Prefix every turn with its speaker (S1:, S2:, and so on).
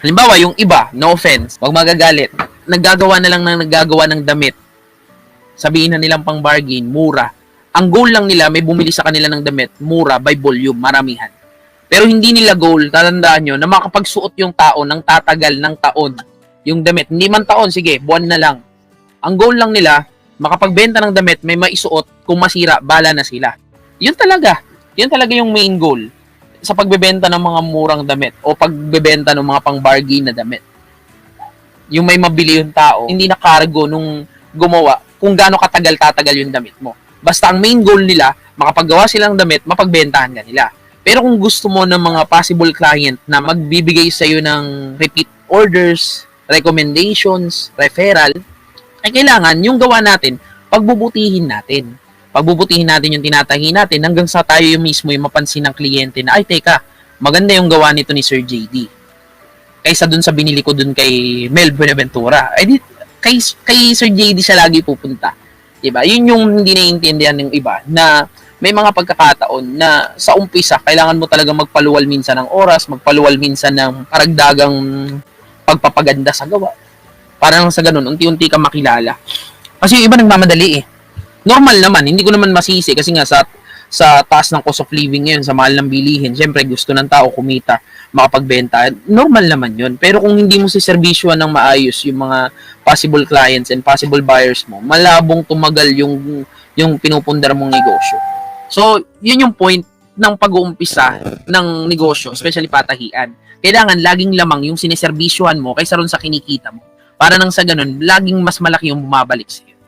S1: Halimbawa, yung iba, no offense, wag magagalit, naggagawa na lang ng naggagawa ng damit. Sabihin na nilang pang bargain, mura. Ang goal lang nila, may bumili sa kanila ng damit, mura, by volume, maramihan. Pero hindi nila goal, tatandaan nyo, na makapagsuot yung tao ng tatagal ng taon. Yung damit, hindi man taon, sige, buwan na lang. Ang goal lang nila, makapagbenta ng damit, may maisuot, kung masira, bala na sila. Yun talaga. Yun talaga yung main goal sa pagbebenta ng mga murang damit o pagbebenta ng mga pang-bargain na damit. Yung may mabili yung tao, hindi na cargo nung gumawa kung gaano katagal tatagal yung damit mo. Basta ang main goal nila, makapaggawa silang damit, mapagbentahan ka nila. Pero kung gusto mo ng mga possible client na magbibigay sa iyo ng repeat orders, recommendations, referral, ay kailangan yung gawa natin, pagbubutihin natin pagbubutihin natin yung tinatahi natin hanggang sa tayo yung mismo yung mapansin ng kliyente na, ay teka, maganda yung gawa nito ni Sir JD. Kaysa dun sa binili ko dun kay Mel Buenaventura. Ay di, kay, kay Sir JD siya lagi pupunta. Diba? Yun yung hindi naiintindihan ng iba na may mga pagkakataon na sa umpisa, kailangan mo talaga magpaluwal minsan ng oras, magpaluwal minsan ng karagdagang pagpapaganda sa gawa. Para nang sa ganun, unti-unti ka makilala. Kasi yung iba nagmamadali eh normal naman, hindi ko naman masisi kasi nga sa sa taas ng cost of living ngayon, sa mahal ng bilihin, syempre gusto ng tao kumita, makapagbenta. Normal naman yun. Pero kung hindi mo si servisyoan ng maayos yung mga possible clients and possible buyers mo, malabong tumagal yung yung pinupundar mong negosyo. So, yun yung point ng pag-uumpisa ng negosyo, especially patahian. Kailangan laging lamang yung sineservisyohan mo kaysa ron sa kinikita mo. Para nang sa ganun, laging mas malaki yung bumabalik sa'yo.